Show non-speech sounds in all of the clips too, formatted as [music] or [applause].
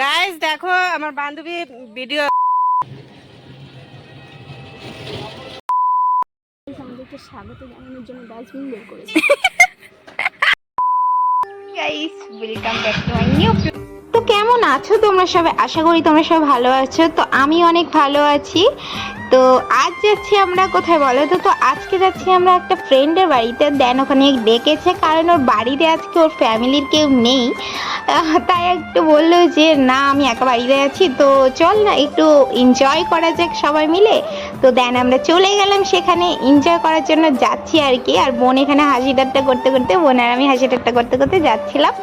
Guys দেখো, আমার বান্ধবী ভিডিও স্বাগত গাইস তো কেমন আছো তোমরা সবাই? আশা করি তোমরা সবাই ভালো আছো। তো আমি অনেক ভালো আছি। তো আজ যাচ্ছি আমরা কোথায় বলো তো? তো আজকে যাচ্ছি আমরা একটা ফ্রেন্ডের বাড়িতে। দেন ওখানে ডেকেছে, কারণ ওর বাড়িতে আজকে ওর ফ্যামিলির কেউ নেই। তাই একটু বলল যে, না, আমি একা বাড়িতে আছি, তো চল না, একটু এনজয় করা যাক সবাই মিলে। তো দেন আমরা চলে গেলাম, সেখানে এনজয় করার জন্য যাচ্ছি আর কি। আর বোন এখানে হাসি ঠাট্টা করতে করতে, বোন আর আমি হাসি ঠাট্টা করতে করতে যাচ্ছিলাম।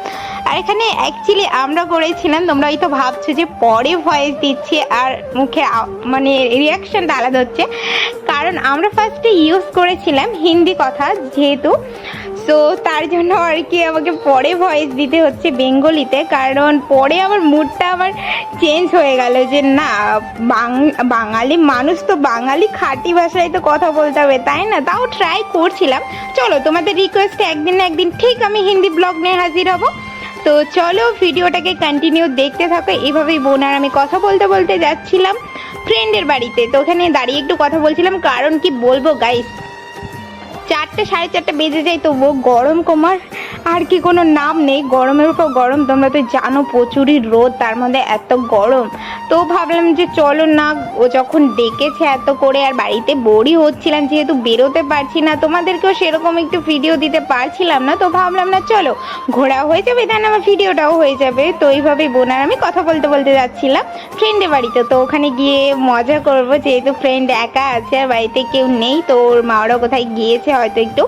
আর এখানে অ্যাকচুয়ালি আমরা করেছিলাম তোমরা হয়তো ভাবছ যে পরে ভয়েস দিচ্ছে, আর মুখে মানে রিয়াকশনটা আলাদা হচ্ছে। কারণ আমরা ফার্স্টে ইউজ করেছিলাম হিন্দি কথা যেহেতু। সো তার জন্য আর কি আমাকে পরে ভয়েস দিতে হচ্ছে বেঙ্গলিতে। কারণ পরে আমার মুডটা আবার চেঞ্জ হয়ে গেল যে না বাঙালি মানুষ তো বাঙালি, খাঁটি ভাষায় তো কথা বলতে হবে, তাই না? তাও ট্রাই করছিলাম। চলো, তোমাদের রিকোয়েস্টে একদিন না একদিন ঠিক আমি হিন্দি ব্লগ নিয়ে হাজির হব। তো চলো ভিডিওটাকে কন্টিনিউ দেখতে থাকো। এইভাবেই বোন আর আমি কথা বলতে বলতে যাচ্ছিলাম। ফ্রেন্ডের বাড়িতে। তো ওখানে দাঁড়িয়ে একটু কথা বলছিলাম কারণ কি বলব গাইস চারটে, সাড়ে চারটে বেজে যায় তবুও গরম কমার। আর কি কোনো নাম নেই, গরমের উপর গরম। তোমরা তো জানো প্রচুরই রোদ, তার মধ্যে এত গরম। তো ভাবলাম যে চলো না, ও যখন ডেকেছে এত করে, আর বাড়িতে বোরই হচ্ছিলাম, যেহেতু বেরোতে পারছি না, তোমাদেরকেও সেরকম একটু ভিডিও দিতে পারছিলাম না, তো ভাবলাম না চলো, ঘোরা হয়ে যাবে দেন আমার ভিডিওটাও হয়ে যাবে। তো এইভাবেই বোনার আমি কথা বলতে বলতে যাচ্ছিলাম ফ্রেন্ডের বাড়িতে। তো ওখানে গিয়ে মজা করব, যেহেতু ফ্রেন্ড একা আছে আর বাড়িতে কেউ নেই, তো ওর মা ওরা কোথায় গিয়েছে হয়তো একটু।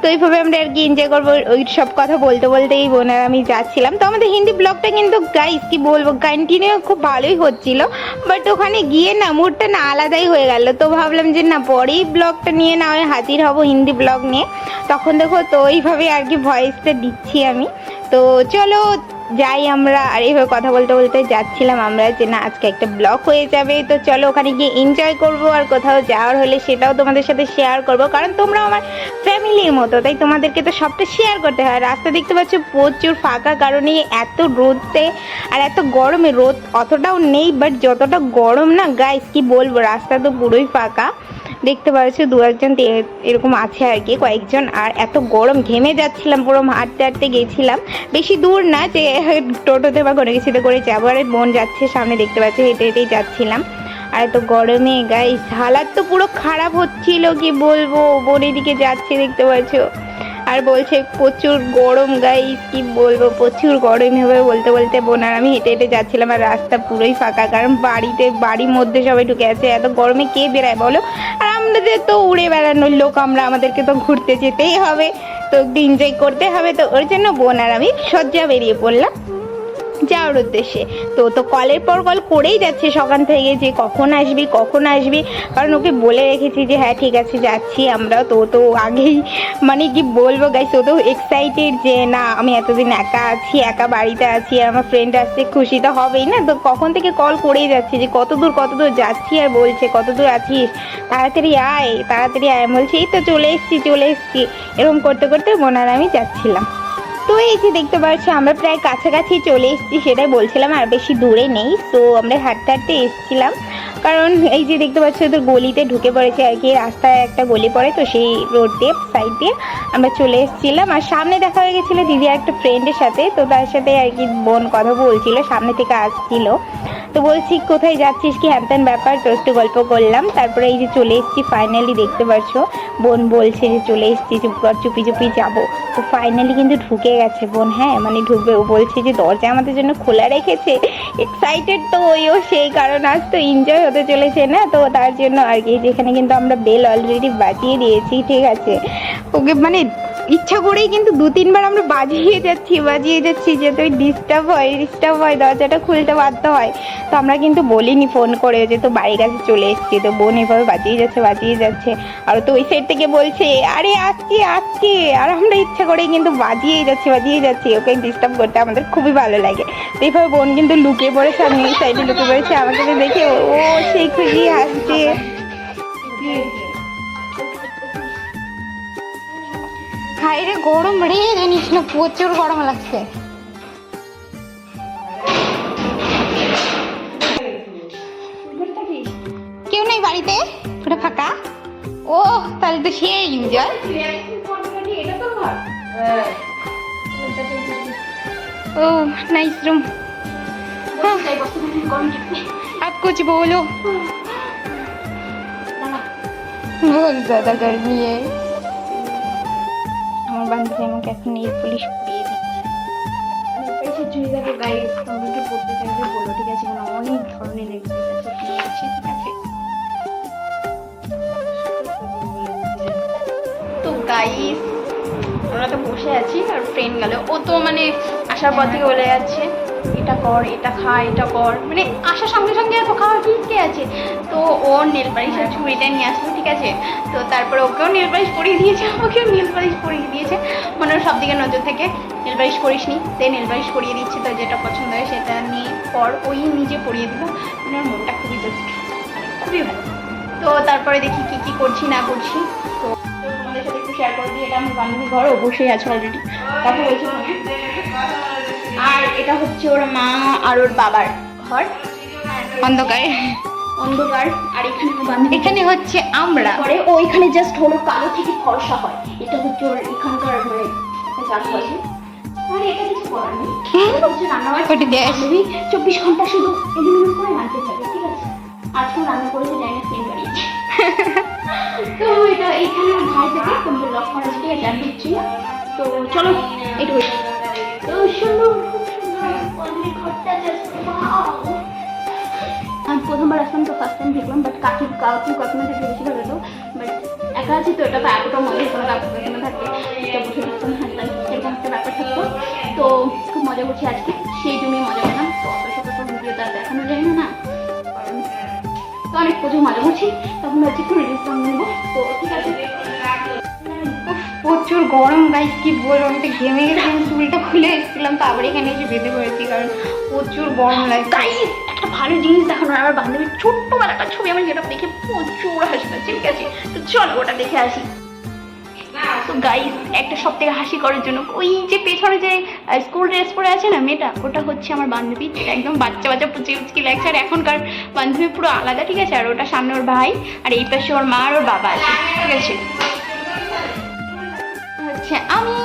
তো এইভাবে আমরা আর কি এনজয় করব ওই সব কথা বলতে বলতেই বোনের আমি যাচ্ছিলাম। তো আমাদের হিন্দি ব্লগটা কিন্তু গাইস কি বলব কন্টিনিউ খুব ভালোই হচ্ছিল। বাট ওখানে গিয়ে না মুডটা না আলাদাই হয়ে গেল। তো ভাবলাম যে না পরেই ব্লগটা নিয়ে না হয় হাজির হব হিন্দি ব্লগ নিয়ে। তখন দেখো তো ওইভাবে আর কি ভয়েসটা দিচ্ছি আমি। তো চলো যাই আমরা, আর এইভাবে কথা বলতে বলতে যাচ্ছিলাম আমরা যে না, আজকে একটা ব্লগ হয়ে যাবে। তো চলো ওখানে গিয়ে এনজয় করব, আর কোথাও যাওয়ার হলে সেটাও তোমাদের সাথে শেয়ার করব। কারণ তোমরা আমার ফ্যামিলির মতো, তাই তোমাদেরকে তো সবটা শেয়ার করতে হয়। রাস্তা দেখতে পাচ্ছ প্রচুর ফাঁকা, কারণে এত রোদতে আর এত গরমে রোদ অতটাও নেই বাট যতটা গরম না গাইস কি বলব, রাস্তা তো পুরোই ফাঁকা। দেখতে পাচ্ছ দু একজন এরকম আছে আর কি, কয়েকজন। আর এত গরম, ঘেমে যাচ্ছিলাম, পুরো হাঁটতে হাঁটতে গেছিলাম। বেশি দূর না, যে [laughs] টোটোতে বা কোনো কিছুতে করে যাব। আর বোন যাচ্ছে, সামনে দেখতে পাচ্ছি, হেঁটে হেঁটেই যাচ্ছিলাম। আর এত গরমে গাই হালাত তো পুরো খারাপ হচ্ছিল, কি বলব? বোন এদিকে যাচ্ছে, দেখতে পাচ্ছ। আর বলছে, প্রচুর গরম গাইস কি বলব? প্রচুর গরম হবে বলতে বলতে বোনার আমি হেঁটে হেঁটে যাচ্ছিলাম আর রাস্তা পুরোই ফাঁকা। কারণ বাড়িতে, বাড়ির মধ্যে সবাই ঢুকে আছে, এত গরমে কে বেড়ায় বলো? আর আমাদের তো উড়ে বেড়ানোর লোক, আমরা আমাদেরকে তো ঘুরতে যেতেই হবে, তো একটু এনজয় করতে হবে। তো ওর জন্য বোন আর আমি সজ্জা বেরিয়ে পড়লাম। যাওয়ার উদ্দেশ্যে। তো তো কলের পর কল করেই যাচ্ছে সকাল থেকে যে কখন আসবি কখন আসবি। কারণ ওকে বলে রেখেছি যে হ্যাঁ ঠিক আছে, যাচ্ছি আমরা। তো তো আগেই মানে কি বলব গাইস ও তো এক্সাইটেড যে, না, আমি এতদিন একা আছি, একা বাড়িতে আছি, আর আমার ফ্রেন্ড আসছে, খুশি তো হবেই না। তো কখন থেকে কল করেই যাচ্ছে যে, কত দূর কত দূর যাচ্ছি আর বলছে, কত দূর আছিস? তাড়াতাড়ি আয় তাড়াতাড়ি আয়। বলছি, এই তো চলে এসছি চলে এসছি। এরকম করতে করতে বোনার আমি যাচ্ছিলাম। তো এই যে দেখতে পাচ্ছ, আমরা প্রায় কাছাকাছি চলে এসেছি, সেটাই বলছিলাম, আর বেশি দূরে নেই, তো আমরা হাঁটতে হাঁটতে এসেছিলাম। কারণ এই যে দেখতে পাচ্ছ তোর গলিতে ঢুকে পড়েছে আর কি, রাস্তায় একটা গলি পড়ে, তো সেই রোড দিয়ে সাইড দিয়ে আমরা চলে এসেছিলাম। আর সামনে দেখা হয়ে গেছিল দিদি একটা ফ্রেন্ডের সাথে, তো তার সাথে আর কি বোন কথা বলছিল, সামনে থেকে আসছিল। তো বলছি, কোথায় যাচ্ছিস কি? হ্যান ত্যান ব্যাপার। তো একটু গল্প করলাম, তারপরে এই যে চলে এসেছি ফাইনালি দেখতে পাচ্ছ, বোন বলছে যে চলে এসেছি চুপ চুপি চুপি যাব। তো ফাইনালি কিন্তু ঢুকে গেছে বোন হ্যাঁ? মানে ঢুকবে। ও বলছে যে দরজা আমাদের জন্য খোলা রেখেছে। এক্সাইটেড তো ওই ও সেই কারণ আজ তো এনজয় হতে চলেছে না? তো তার জন্য আর কি, যেখানে কিন্তু আমরা বেল অলরেডি বাজিয়ে দিয়েছি, ঠিক আছে? ওকে মানে ইচ্ছা করেই কিন্তু দু তিনবার আমরা বাজিয়ে যাচ্ছি বাজিয়ে যাচ্ছি যাতে ওই ডিস্টার্ব হয় ডিস্টার্ব হয়, দরজাটা খুলতে বাধ্য হয়। তো আমরা কিন্তু বলিনি ফোন করে যে তো বাড়ির কাছে চলে এসেছি, তো বোন এভাবে বাজিয়ে যাচ্ছে বাজিয়ে যাচ্ছে। আর তো ওই সাইড থেকে বলছে, আরে আসছি আসছি। আর আমরা ইচ্ছা করেই কিন্তু বাজিয়েই যাচ্ছি বাজিয়ে যাচ্ছি। ওকে ডিস্টার্ব করতে আমাদের খুবই ভালো লাগে। তো এইভাবে বোন কিন্তু লুকিয়ে পড়েছে, আমি ওই সাইডে লুকিয়ে পড়েছে, আমাকে দেখে ও ও সেই খুশি, হাসছে। বাইরে গরম রে জানিস না প্রচুর গরম লাগছে কেউ নেই বাড়িতে পুরো ফাঁকা ও তাহলে তো সে এনজয় ও नाइस रूम आप कुछ बोलो बहुत ज्यादा गर्मी है আমার বান্ধবী আমাকে এখন নেল পুলিশ পুড়িয়ে দিচ্ছে। এসে দেখো গায়ে তোমাকে পড়তে থাকবে বলো ঠিক আছে? মানে অনেক ধরনের নেল আছে নিয়েছি ঠিক আছে। তো গাইস আমরা তো বসে আছি আর ফ্রেন্ড গেল। ও তো মানে আসার পর থেকে বলে যাচ্ছে। এটা কর, এটা খা, এটা কর। মানে আসার সঙ্গে সঙ্গে এত খাওয়া কি কে আছে। তো ও নেল পালিশ আর ছুরিটা নিয়ে আসলো, ঠিক আছে? তো তারপরে ওকেও নেল পালিশ পরিয়ে দিয়েছে, আমাকেও নেল পালিশ পরিয়ে দিয়েছে। মানে সব দিকে নজর থেকে নেল পালিশ করিস নি তাই নেল পালিশ পরিয়ে দিচ্ছে তো যেটা পছন্দ হয় সেটা নিয়ে পর ওই নিজে পরিয়ে দিল মানে মনটা খুবই জাস্ট খুবই ভালো। তো তারপরে দেখি কি কি করছি, না করছি। তো তোমাদের সাথে একটু শেয়ার করে দিই, এটা আমার বান্ধবীর ঘর অবশ্যই আছে অলরেডি কথা বলছি। আর এটা হচ্ছে ওর মা আর ওর বাবার ঘর। অন্ধকার। অন্ধকার আর এখানে এখানে হচ্ছে আমরা। পরে ও এখানে জাস্ট হলো কালো থেকে ফর্সা হয়। এটা হচ্ছে ওর এখানকার মানে আর এটা কিছু করার নেই। চব্বিশ ঘণ্টা শুধু এলিমিনেট করে রাখতে থাকে ঠিক আছে? আজকেও রান্না করেছে জানি না সেম বাড়িয়েছে তো এটা ভাই থেকে তোমাদের তো চলো একটু আমি প্রথমবার আসলাম তো ফার্স্ট টাইম দেখলাম বাট কাকি, কাকু কাকিমা থেকে বেশি ভালো হতো। বাট একা আছি তো, এটা এতটা মজা হতো কাকু কাকিমা থাকলে। এটা বসে থাকতাম, হাঁটতাম এরকম একটা ব্যাপার থাকতো। তো খুব মজা করছি আজকে, সেই জন্যই মজা করলাম তো অত শত ভিডিও তার দেখানো যায় না। না তো অনেক প্রচুর মজা করছি। তখন ভাবছি একটু রিলিজ নেব। তো ঠিক আছে। প্রচুর গরম গাইস কি আমি তো ঘেমে গেছি আমি চুলটা খুলে এসেছিলাম, তো আবার এখানে এসে বেঁধে পড়েছি, কারণ প্রচুর গরম লাগছে। গাইস একটা ভালো জিনিস দেখানো আমার বান্ধবীর ছোট্টবেলা একটা ছবি আমার যেটা দেখে প্রচুর হাসি পাচ্ছে ঠিক আছে? তো চলো, ওটা দেখে আসি। তো গাইস একটা সব থেকে হাসি করার জন্য, ওই যে পেছনে যে স্কুল ড্রেস পরে আছে না মেয়েটা, ওটা হচ্ছে আমার বান্ধবী একদম বাচ্চা বাচ্চা পুচি উচকি লাগছে, আর এখনকার বান্ধবী পুরো আলাদা, ঠিক আছে? আর ওটা সামনে ওর ভাই, আর এই পাশে ওর মা আর ওর বাবা আছে, ঠিক আছে? হচ্ছে আমি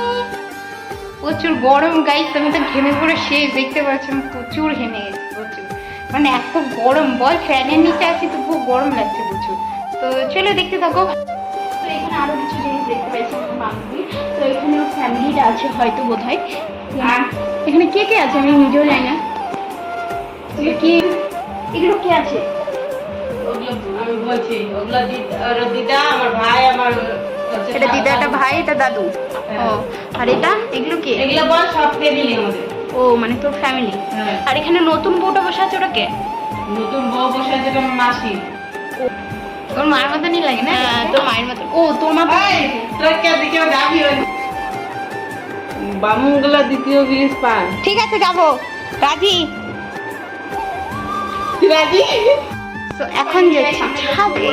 প্রচুর গরম গাইস আমি তো ঘেমে পড়ে শেষ দেখতে পাচ্ছি আমি প্রচুর ঘেমে গেছি প্রচুর। মানে এত গরম বল ফ্যানের নিচে আছি তো খুব গরম লাগছে প্রচুর। তো চলো দেখতে থাকো। তো এখানে আরও কিছু জিনিস দেখতে পেয়েছি বান্ধবী তো এখানে ওর ফ্যামিলিটা আছে হয়তো বোধ হয় এখানে কে কে আছে আমি নিজেও জানি না। এগুলো কি এগুলো কে আছে? আমি বলছি ওগুলো দিদা আমার ভাই আমার এটা দিদা। এটা ভাই এটা দাদু? ও আর এটা? এগুলো কি? এগুলো বল সব ফ্যামিলি আমাদের ও মানে তোর ফ্যামিলি হ্যাঁ। আর এখানে নতুন বউটা বসে আছে ওটা কে? নতুন বউ বসে আছে মাসি। ওর মায়ের মতনই লাগে না? হ্যাঁ, তোর মায়ের মতো ও তোর মা তোর কে যাবি বামুনগুলা দ্বিতীয় ব্রিজ পান ঠিক আছে যাব। রাজি? রাজি? এখন যাচ্ছি ছাদে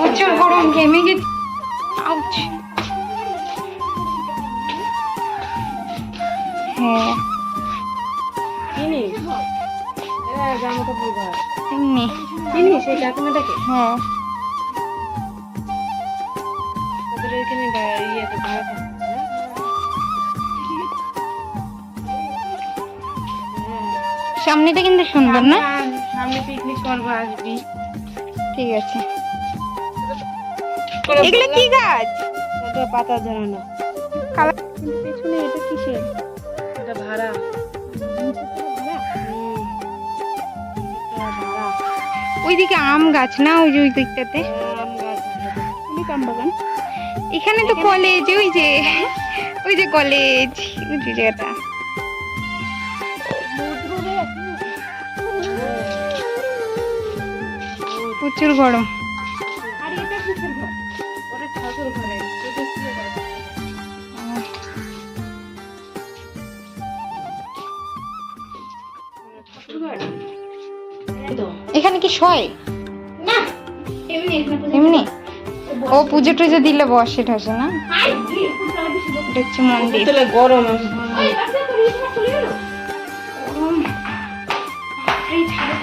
প্রচুর গরম ঘেমে গেছি আউচ হ্যাঁ। হ্যাঁ। না? সামনেটা কিন্তু সুন্দর না? সামনে পিকনিক করব আসবি। ঠিক আছে। এগুলো কি গাছ? ওটা পাতা কালা পেছনে এটা কিসের? এটা ভাড়া। এটা ওইদিকে আম গাছ না ওই যে ওই দিকটাতে? হ্যাঁ, আম গাছ অনেক আম বাগান। এখানে তো কলেজ ওই যে ওই যে কলেজ ওই যে জায়গাটা। প্রচুর গরম। এখানে কি শয়? না এমনি এমনি? ও পুজো টুজো দিলে বসে ঠসে না? হচ্ছে মন্দির। তাহলে গরম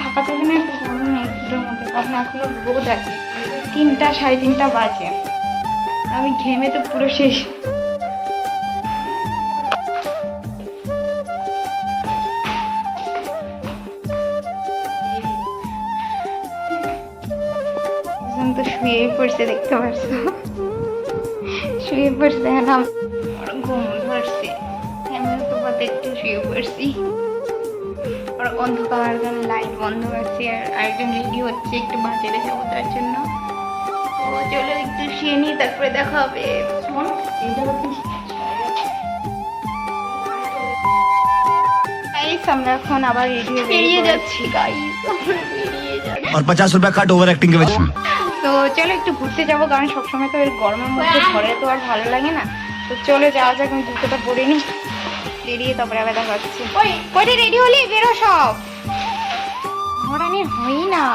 থাকা যাবে না একটু গরম নেই মধ্যে। কারণ এখনও রোদ আছে। তিনটা সাড়ে তিনটা বাজে। আমি ঘেমে তো পুরো শেষ। তো শুয়েই পড়ছে দেখতে পারছো শুয়ে পড়ছে এখন আমার ঘুম ধরছে আমিও তো বাদে একটু শুয়ে পড়ছি আর অন্ধকার লাইট বন্ধ আছে আর আরেকজন রেডি হচ্ছে একটু বাজারে যাবো তার জন্য তো চলো একটু শুয়ে নিই তারপরে দেখা হবে শোন, এইটা হচ্ছে গাইস আমরা এখন আবার রেডি হয়ে বেরিয়ে যাচ্ছি গাইস বেরিয়ে যাচ্ছি और पचास रुपया कट ओवर एक्टिंग के वजह তো চলো একটু ঘুরতে যাব, কারণ সবসময় তো ওই গরমের মধ্যে ঘরে তো আর ভালো লাগে না। তো চলো যাওয়া যাক, আমি জুতোটা পরে নিই। বেরিয়ে তারপরে আবার দেখা হচ্ছে। কইটা রেডি হলি? বেরো সব। ঘোরানি হই না।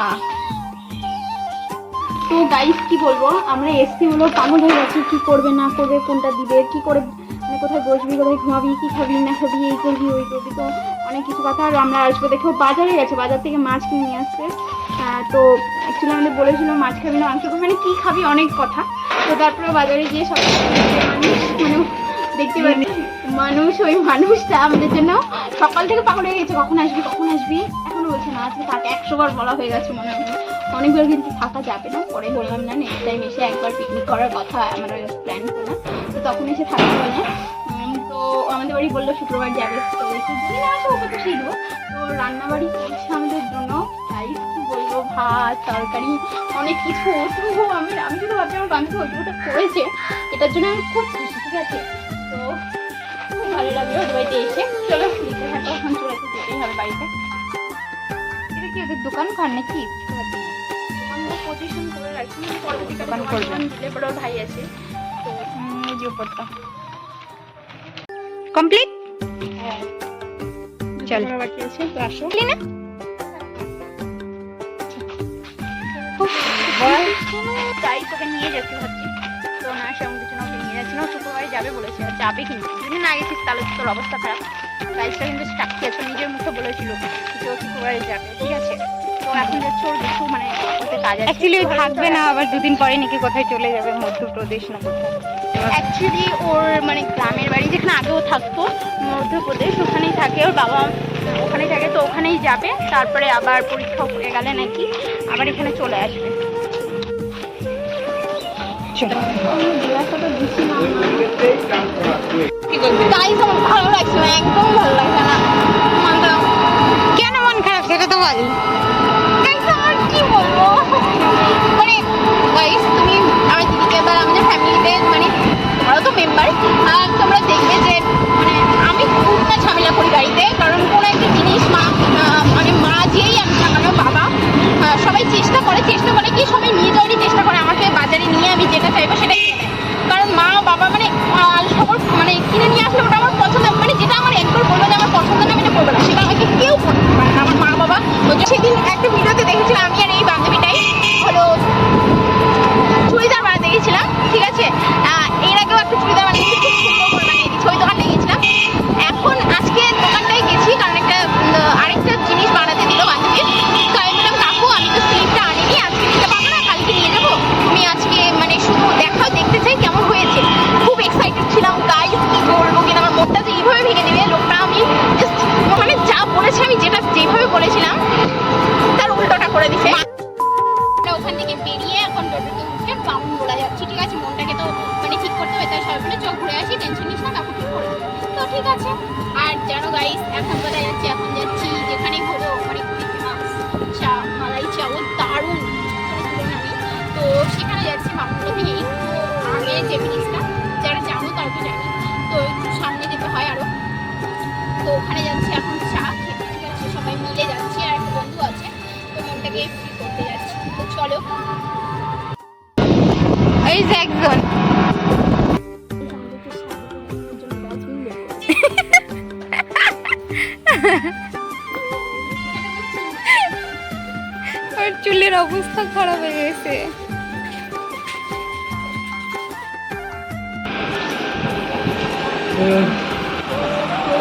তো গাইস কি বলব? আমরা এসছি হলো পাগল হয়ে গেছি। কি করবে, না করবে, কোনটা দিবে, কি করে মানে কোথায় বসবি, কোথায় ঘুমাবি, কি খাবি, না খাবি, এই করবি, ওই করবি, তো অনেক কিছু কথা। আর আমরা আসব, দেখো, বাজারে গেছে, বাজার থেকে মাছ কিনে নিয়ে আসছে। তো অ্যাকচুয়ালি আমাদের বলেছিল মাছ খাবি না মাংস মানে কী খাবি অনেক কথা। তো তারপরে বাজারে গিয়ে সব মানুষ মানে দেখতে পাচ্ছি মানুষ, ওই মানুষটা আমাদের জন্য সকাল থেকে পাগল হয়ে গেছে। কখন আসবি কখন আসবি? এখনও বলছে না, আজকে তাকে একশো বার বলা হয়ে গেছে মনে হয়। অনেকবার কিন্তু থাকা যাবে না। পরে বললাম, না নেক্সট টাইম এসে একবার পিকনিক করার কথা, আমরা প্ল্যান করলাম তো তখন এসে থাকতে বলে তো আমাদের বাড়ি বলল, শুক্রবার যাবে। তো ওকে তো সেই তো রান্নাবাড়ি করছে আমাদের ভাত তরকারি অনেক কিছু। তো আমি আমি শুধু ভাবছি আমার বান্ধবী ওইটুকুটা করেছে। এটার জন্য আমি খুব খুশি ঠিক আছে? তো খুব ভালো লাগল ওদের বাড়িতে এসে। চলো লিখে থাকো এখন চলে যেতেই হবে বাড়িতে। এটা কি ওদের দোকান ঘর নাকি পজিশন করে রাখছি দোকান দোকান করবে। দিলে পরে ভাই আছে তো এই যে উপরটা কমপ্লিট? চল। বাকি আছে তো আসো। না তাই তোকে নিয়ে যেতে হচ্ছে তো না সেরকম কিছু না ওকে নিয়ে যাচ্ছি না শুক্রবারে যাবে বলেছে যাবে কিন্তু যদি না গেছিস তাহলে তোর অবস্থা খারাপ। গাইজটা কিন্তু সাক্ষী আছে নিজের মুখে বলেছিল যে ও শুক্রবারে যাবে ঠিক আছে? তো এখন যাচ্ছে ওর কিছু মানে ওতে কাজ আছে। অ্যাকচুয়ালি ওই থাকবে না আবার দুদিন পরে নাকি কোথায় চলে যাবে মধ্যপ্রদেশ না কোথায়। অ্যাকচুয়ালি ওর মানে গ্রামের বাড়ি যেখানে আগেও থাকতো মধ্যপ্রদেশ ওখানেই থাকে ওর বাবা। ওখানেই থাকে তো ওখানেই যাবে তারপরে আবার পরীক্ষা হয়ে গেলে নাকি আবার এখানে চলে আসবে। গাইস আমার ভালো লাগছে একদম ভালো লাগছে না। কেন মন খারাপ সেটা তো বল। গাইস মানে তুমি ফ্যামিলিতে মানে তোমরাও তো মেম্বার আর তোমরা দেখবে যে মানে আমি খুব ঝামেলা করি বাড়িতে, কারণ কোনো একটা জিনিস মা মানে মা যেই আমি থাকানো বাবা সবাই চেষ্টা করে চেষ্টা করে কি সবাই নিয়ে যাওয়ারই চেষ্টা করে। আগে না যারা জানো তারা তো জানি। তো একটু সামনে যেতে হয় আরও। তো ওখানে যাচ্ছি, এখন চা খেতে সবাই মিলে যাচ্ছি আর একটা বন্ধু আছে, তো মনটাকে ফ্রি করতে যাচ্ছি। তো চলো। এই যে একজন। তো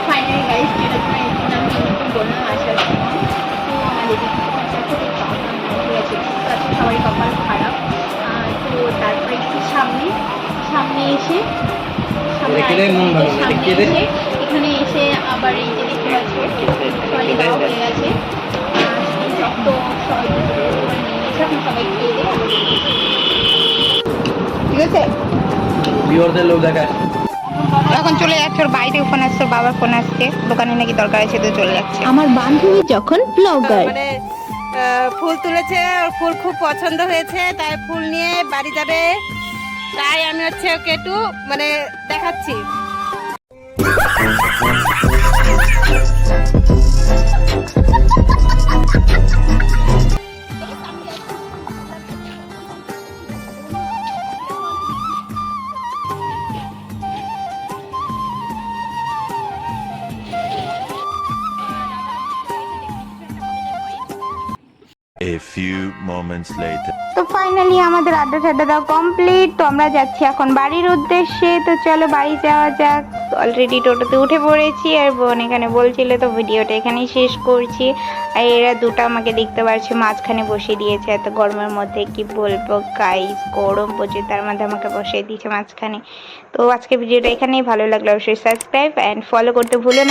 ফাইনালি গাইস যেটা তোমায় আমি বললাম আসার সময় তো আমাদের তো সবারই কপাল খারাপ তো তারপরে একটু সামনে সামনে এসে এখানে এসে আবার এই যে দেখতে পাচ্ছ সবাই দেওয়া হয়ে গেছে। আর সবাই সবাই খেয়ে দিয়ে ঠিক আছে বিয়রদের লোক দেখা এখন চলে যাচ্ছে ওর বাইরে ফোন আসছে ওর বাবার ফোন আসছে দোকানে নাকি দরকার আছে তো চলে যাচ্ছে। আমার বান্ধবী যখন ব্লগার। মানে আহ, ফুল তুলেছে ওর ফুল খুব পছন্দ হয়েছে তাই ফুল নিয়ে বাড়ি যাবে। তাই আমি হচ্ছে ওকে একটু মানে দেখাচ্ছি। [laughs] A few moments later. তো ফাইনালি আমাদের আড্ডা টাড্ডা দেওয়া কমপ্লিট তো আমরা যাচ্ছি এখন বাড়ির উদ্দেশ্যে। তো চলো বাড়ি যাওয়া যাক। অলরেডি টোটোতে উঠে পড়েছি, আর বোন এখানে বলছিল তো ভিডিওটা এখানেই শেষ করছি। আর এরা দুটো আমাকে দেখতে পারছে, মাঝখানে বসিয়ে দিয়েছে, এত গরমের মধ্যে কি বলব গাইস গরম প্রচুর, তার মধ্যে আমাকে বসিয়ে দিয়েছে মাঝখানে। তো আজকে ভিডিওটা এখানেই, ভালো লাগল অবশ্যই সাবস্ক্রাইব অ্যান্ড ফলো করতে ভুলো না।